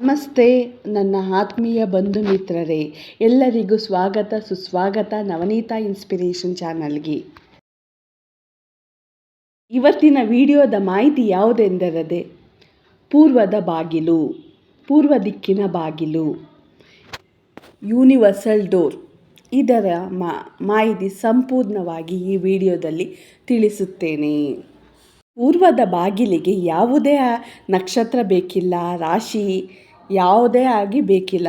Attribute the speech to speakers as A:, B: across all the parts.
A: ನಮಸ್ತೆ, ನನ್ನ ಆತ್ಮೀಯ ಬಂಧು ಮಿತ್ರರೇ. ಎಲ್ಲರಿಗೂ ಸ್ವಾಗತ, ಸುಸ್ವಾಗತ ನವನೀತಾ ಇನ್ಸ್ಪಿರೇಷನ್ ಚಾನಲ್ಗೆ. ಇವತ್ತಿನ ವಿಡಿಯೋದ ಮಾಹಿತಿ ಯಾವುದೆಂದರದೆ? ಪೂರ್ವದ ಬಾಗಿಲು, ಪೂರ್ವ ದಿಕ್ಕಿನ ಬಾಗಿಲು, ಯೂನಿವರ್ಸಲ್ ಡೋರ್. ಇದರ ಮಾಹಿತಿ ಸಂಪೂರ್ಣವಾಗಿ ಈ ವಿಡಿಯೋದಲ್ಲಿ ತಿಳಿಸುತ್ತೇನೆ. ಪೂರ್ವದ ಬಾಗಿಲಿಗೆ ಯಾವುದೇ ನಕ್ಷತ್ರ ಬೇಕಿಲ್ಲ, ರಾಶಿ ಯಾವುದೇ ಆಗಿ ಬೇಕಿಲ್ಲ.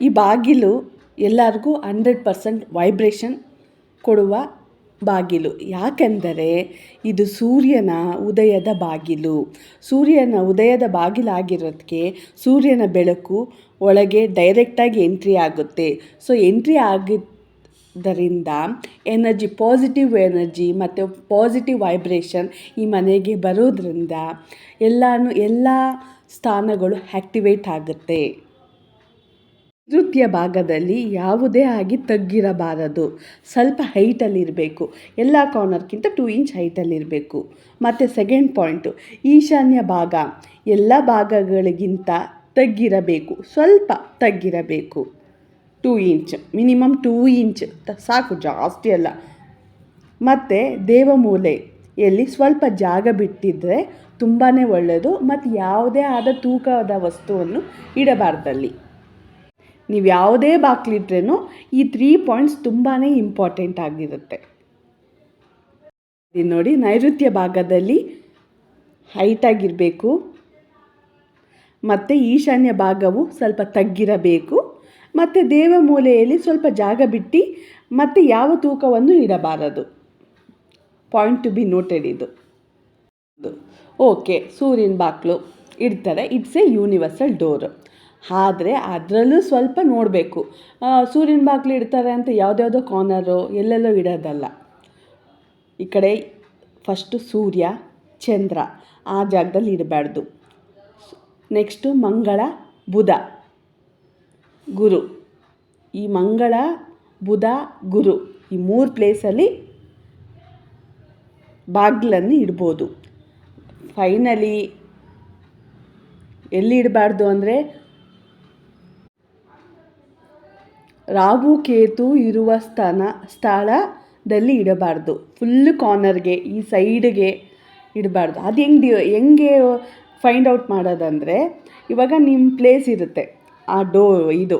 A: ಈ ಬಾಗಿಲು ಎಲ್ಲರಿಗೂ ಹಂಡ್ರೆಡ್ ಪರ್ಸೆಂಟ್ ವೈಬ್ರೇಷನ್ ಕೊಡುವ ಬಾಗಿಲು. ಯಾಕೆಂದರೆ ಇದು ಸೂರ್ಯನ ಉದಯದ ಬಾಗಿಲು. ಸೂರ್ಯನ ಉದಯದ ಬಾಗಿಲಾಗಿರೋದಕ್ಕೆ ಸೂರ್ಯನ ಬೆಳಕು ಒಳಗೆ ಡೈರೆಕ್ಟಾಗಿ ಎಂಟ್ರಿ ಆಗುತ್ತೆ. ಸೊ ಎಂಟ್ರಿ ಆಗಿದ್ದರಿಂದ ಎನರ್ಜಿ ಪಾಸಿಟಿವ್ ಎನರ್ಜಿ ಮತ್ತು ಪಾಸಿಟಿವ್ ವೈಬ್ರೇಷನ್ ಈ ಮನೆಗೆ ಬರೋದ್ರಿಂದ ಎಲ್ಲನೂ ಎಲ್ಲ ಸ್ಥಾನಗಳು ಆ್ಯಕ್ಟಿವೇಟ್ ಆಗುತ್ತೆ. ನೃತ್ಯ ಭಾಗದಲ್ಲಿ ಯಾವುದೇ ಆಗಿ ತಗ್ಗಿರಬಾರದು. ಸ್ವಲ್ಪ ಹೈಟಲ್ಲಿರಬೇಕು ಎಲ್ಲ ಕಾರ್ನರ್ಗಿಂತ ಟೂ ಇಂಚ್ ಹೈಟಲ್ಲಿರಬೇಕು ಮತ್ತು ಸೆಕೆಂಡ್ ಪಾಯಿಂಟು ಈಶಾನ್ಯ ಭಾಗ. ಎಲ್ಲ ಭಾಗಗಳಿಗಿಂತ ತಗ್ಗಿರಬೇಕು. ಸ್ವಲ್ಪ ತಗ್ಗಿರಬೇಕು. Two inch, minimum two inch ಸಾಕು, ಜಾಸ್ತಿ ಅಲ್ಲ. ಮತ್ತು ದೇವಮೂಲೆಯಲ್ಲಿ ಸ್ವಲ್ಪ ಜಾಗ ಬಿಟ್ಟಿದ್ದರೆ ತುಂಬಾ ಒಳ್ಳೆಯದು ಮತ್ತು ಯಾವುದೇ ಆದ ತೂಕದ ವಸ್ತುವನ್ನು ಇಡಬಾರ್ದಲ್ಲಿ. ನೀವು ಯಾವುದೇ ಬಾಕ್ಲಿಟ್ರೂ ಈ ತ್ರೀ ಪಾಯಿಂಟ್ಸ್ ತುಂಬಾ ಇಂಪಾರ್ಟೆಂಟ್ ಆಗಿರುತ್ತೆ. ನೋಡಿ, ನೈಋತ್ಯ ಭಾಗದಲ್ಲಿ ಹೈಟಾಗಿರಬೇಕು ಮತ್ತು ಈಶಾನ್ಯ ಭಾಗವು ಸ್ವಲ್ಪ ತಗ್ಗಿರಬೇಕು. ಮತ್ತು ದೇವ ಮೂಲೆಯಲ್ಲಿ ಸ್ವಲ್ಪ ಜಾಗ ಬಿಟ್ಟು ಮತ್ತು ಯಾವ ತೂಕವನ್ನು ಇಡಬಾರದು. ಪಾಯಿಂಟ್ ಟು ಬಿ ನೋಟೆಡ್ ಇದು. ಓಕೆ ಸೂರ್ಯನ ಬಾಕ್ಲು ಇಡ್ತಾರೆ ಇಟ್ಸ್ ಎ ಯೂನಿವರ್ಸಲ್ ಡೋರ್ ಆದರೆ ಅದರಲ್ಲೂ ಸ್ವಲ್ಪ ನೋಡಬೇಕು. ಸೂರ್ಯನ ಬಾಗಿಲು ಇಡ್ತಾರೆ ಅಂತ ಯಾವುದ್ಯಾವುದೋ ಕಾರ್ನರು ಎಲ್ಲೆಲ್ಲೋ ಇಡೋದಲ್ಲ. ಈ ಕಡೆ ಫಸ್ಟು ಸೂರ್ಯ, ಚಂದ್ರ ಆ ಜಾಗದಲ್ಲಿ ಇಡಬಾರ್ದು. ನೆಕ್ಸ್ಟು ಮಂಗಳ, ಬುಧ. ಗುರು. ಈ ಮಂಗಳ, ಬುಧ, ಗುರು ಈ ಮೂರು ಪ್ಲೇಸಲ್ಲಿ ಬಾಗಿಲನ್ನು ಇಡ್ಬೋದು. ಫೈನಲಿ ಎಲ್ಲಿ ಇಡಬಾರ್ದು ಅಂದರೆ ರಾಹು, ಕೇತು ಇರುವ ಸ್ಥಾನ, ಸ್ಥಳದಲ್ಲಿ ಇಡಬಾರ್ದು. ಫುಲ್ಲು ಕಾರ್ನರ್ಗೆ ಈ ಸೈಡ್ಗೆ ಇಡಬಾರ್ದು. ಅದು ಹೆಂಗೆ ಹೆಂಗೆ ಫೈಂಡ್ ಔಟ್ ಮಾಡೋದಂದರೆ ಇವಾಗ ನಿಮ್ಮ ಪ್ಲೇಸ್ ಇರುತ್ತೆ. ಆ ಡೋ, ಇದು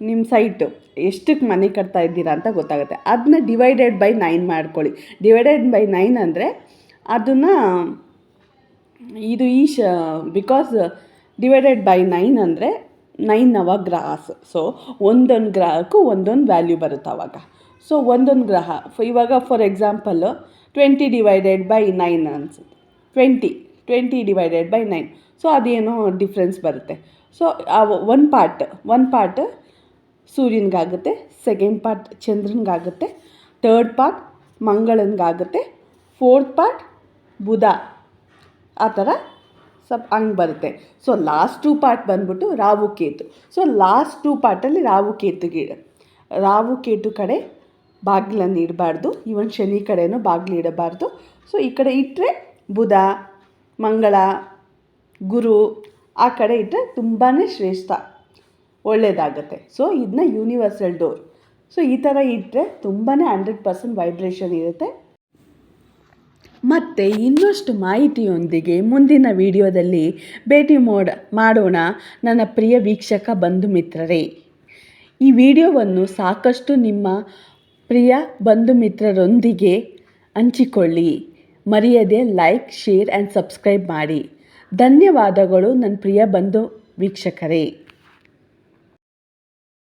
A: ನಿಮ್ಮ ಸೈಟು ಎಷ್ಟಕ್ಕೆ ಮನೆ ಕಟ್ತಾ ಇದ್ದೀರಾ ಅಂತ ಗೊತ್ತಾಗುತ್ತೆ. ಅದನ್ನ ಡಿವೈಡೆಡ್ ಬೈ ನೈನ್ ಮಾಡ್ಕೊಳ್ಳಿ. ಡಿವೈಡೆಡ್ ಬೈ ನೈನ್ ಅಂದರೆ ಅದನ್ನು, ಇದು ಈ ಶ ಬಿಕಾಸ್ ಡಿವೈಡೆಡ್ ಬೈ ನೈನ್ ಅಂದರೆ ನೈನ್ ನವಗ್ರಹಾಸ್ ಸೊ ಒಂದೊಂದು ಗ್ರಹಕ್ಕೂ ಒಂದೊಂದು ವ್ಯಾಲ್ಯೂ ಬರುತ್ತೆ ಅವಾಗ. ಸೊ ಒಂದೊಂದು ಗ್ರಹ ಇವಾಗ for example twenty divided by nine ಅನ್ಸುತ್ತೆ. Twenty twenty divided by nine so ಅದೇನೋ ಡಿಫ್ರೆನ್ಸ್ ಬರುತ್ತೆ. So one part one part ಸೂರ್ಯನಿಗಾಗುತ್ತೆ second part ಚಂದ್ರನಿಗಾಗುತ್ತೆ ತರ್ಡ್ ಪಾರ್ಟ್ ಮಂಗಳನಿಗಾಗುತ್ತೆ ಫೋರ್ತ್ ಪಾರ್ಟ್ ಬುಧ. ಆ ಥರ ಸ್ವಲ್ಪ ಹಂಗೆ ಬರುತ್ತೆ. ಸೊ ಲಾಸ್ಟ್ ಟೂ ಪಾರ್ಟ್ ಬಂದ್ಬಿಟ್ಟು Rahu Ketu. So last two ಪಾರ್ಟಲ್ಲಿ Rahu ಕೇತುಗೆ ರಾವು ಕೇತು ಕಡೆ ಬಾಗಿಲನ್ನು ಇಡಬಾರ್ದು. ಇವನ್ ಶನಿ ಕಡೆಯೂ ಬಾಗಿಲು ಇಡಬಾರ್ದು. ಸೊ ಈ ಕಡೆ ಇಟ್ಟರೆ ಬುಧ, ಮಂಗಳ, ಗುರು ಆ ಕಡೆ ಇಟ್ಟರೆ ತುಂಬಾ ಶ್ರೇಷ್ಠ. ಒಳ್ಳೆಯದಾಗತ್ತೆ ಸೊ ಇದನ್ನ ಯೂನಿವರ್ಸಲ್ ಡೋರ್ ಸೊ ಈ ಥರ ಇಟ್ಟರೆ ತುಂಬಾ ಹಂಡ್ರೆಡ್ ಪರ್ಸೆಂಟ್ ವೈಬ್ರೇಷನ್ ಇರುತ್ತೆ. ಮತ್ತು ಇನ್ನಷ್ಟು ಮಾಹಿತಿಯೊಂದಿಗೆ ಮುಂದಿನ ವಿಡಿಯೋದಲ್ಲಿ ಭೇಟಿ ಮೋಡ, ಮಾಡೋಣ ನನ್ನ ಪ್ರಿಯ ವೀಕ್ಷಕ ಬಂಧು ಮಿತ್ರರೇ. ಈ ವಿಡಿಯೋವನ್ನು ಸಾಕಷ್ಟು ನಿಮ್ಮ ಪ್ರಿಯ ಬಂಧು ಮಿತ್ರರೊಂದಿಗೆ ಹಂಚಿಕೊಳ್ಳಿ. ಮರೆಯದೆ ಲೈಕ್ ಶೇರ್ ಆ್ಯಂಡ್ ಸಬ್ಸ್ಕ್ರೈಬ್ ಮಾಡಿ. ಧನ್ಯವಾದಗಳು ನನ್ನ ಪ್ರಿಯ ಬಂಧು ವೀಕ್ಷಕರೇ.